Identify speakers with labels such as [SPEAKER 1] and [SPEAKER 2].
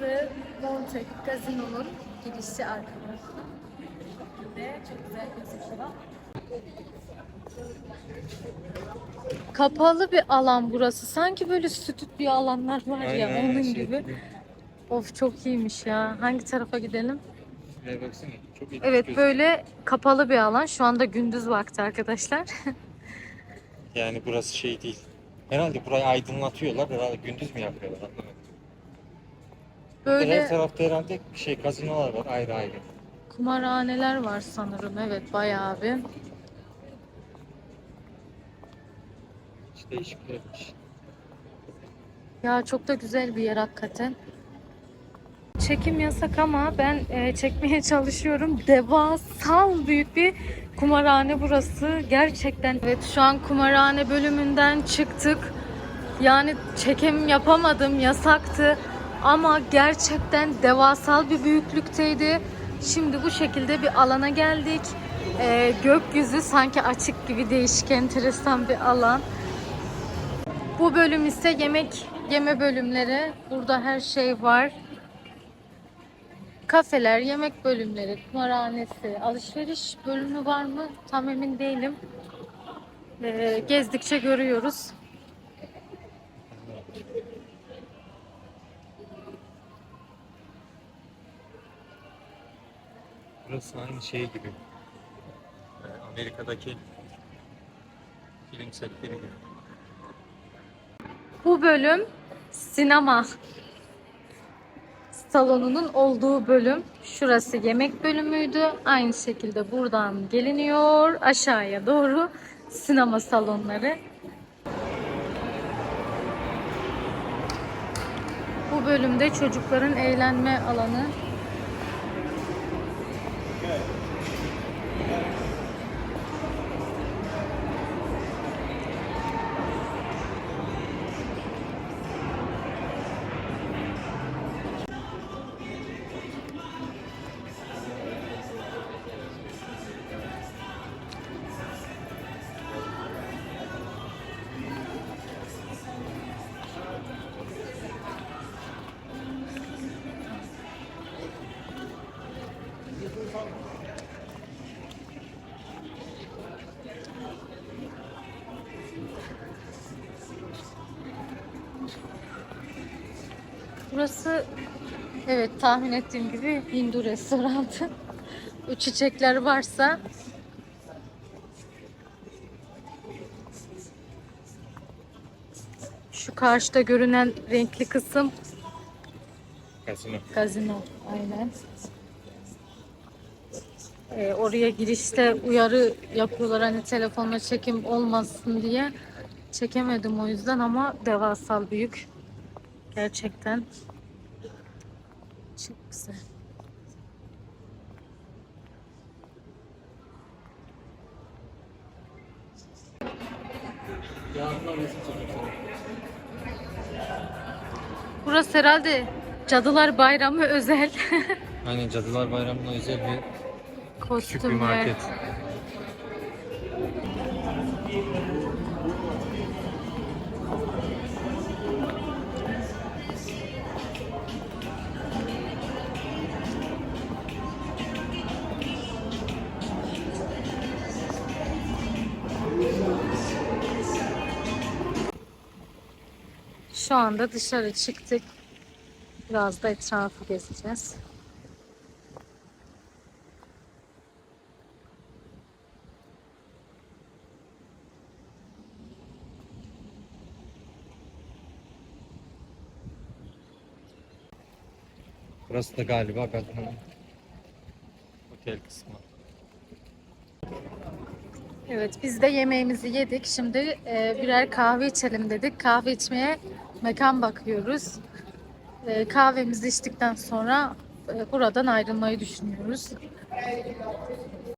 [SPEAKER 1] Burası Montek Gazino'nun girişi arkadaşlar. Ve çok güzel gözüküyor. Kapalı bir alan burası. Sanki böyle stüdyo bir alanlar var ya
[SPEAKER 2] Aynen,
[SPEAKER 1] onun
[SPEAKER 2] şey
[SPEAKER 1] gibi. Of çok iyiymiş ya. Hangi tarafa gidelim?
[SPEAKER 2] Şuraya baksana. Çok iyi
[SPEAKER 1] Evet
[SPEAKER 2] gözüküyor.
[SPEAKER 1] böyle kapalı bir alan. Şu anda gündüz vakti arkadaşlar.
[SPEAKER 2] Yani burası şey değil. Herhalde burayı aydınlatıyorlar. Herhalde gündüz mü yapıyorlar anlamadım. Her
[SPEAKER 1] Böyle
[SPEAKER 2] tarafta herhalde şey gazinolar var ayrı ayrı.
[SPEAKER 1] kumarhaneler var sanırım. Evet bayağı bir.
[SPEAKER 2] İşte değişiklermiş.
[SPEAKER 1] Ya çok da güzel bir yer hakikaten. Çekim yasak ama ben e, çekmeye çalışıyorum. Devasal büyük bir kumarhane burası. Gerçekten. Evet şu an kumarhane bölümünden çıktık. Yani çekim yapamadım. Yasaktı. Ama gerçekten devasal bir büyüklükteydi. Şimdi bu şekilde bir alana geldik. E, gökyüzü sanki açık gibi değişik enteresan bir alan. Bu bölüm ise yemek yeme bölümleri. Burada her şey var. Kafeler, yemek bölümleri, kumarhanesi, alışveriş bölümü var mı? Tam emin değilim. Ee, gezdikçe görüyoruz.
[SPEAKER 2] Burası aynı şey gibi. Ee, Amerika'daki film setleri gibi.
[SPEAKER 1] Bu bölüm sinema salonunun olduğu bölüm. Şurası yemek bölümüydü. Aynı şekilde buradan geliniyor aşağıya doğru sinema salonları. Bu bölümde çocukların eğlenme alanı. Amen. Burası evet tahmin ettiğim gibi Hindu restoranı. Bu çiçekler varsa şu karşıda görünen renkli kısım
[SPEAKER 2] Gazino.
[SPEAKER 1] gazino. Aynen. Ee, oraya girişte uyarı yapıyorlar hani telefonla çekim olmasın diye. Çekemedim o yüzden ama devasal büyük. Gerçekten. Çok güzel. Burası herhalde Cadılar Bayramı özel
[SPEAKER 2] Aynen Cadılar Bayramı'na özel bir küçük bir
[SPEAKER 1] kostümler.
[SPEAKER 2] market.
[SPEAKER 1] Şu anda dışarı çıktık. Biraz da etrafı gezeceğiz.
[SPEAKER 2] Burası da galiba gazino. Otel kısmı.
[SPEAKER 1] Evet biz de yemeğimizi yedik. Şimdi e, birer kahve içelim dedik. Kahve içmeye mekan bakıyoruz. E, kahvemizi içtikten sonra e, buradan ayrılmayı düşünüyoruz.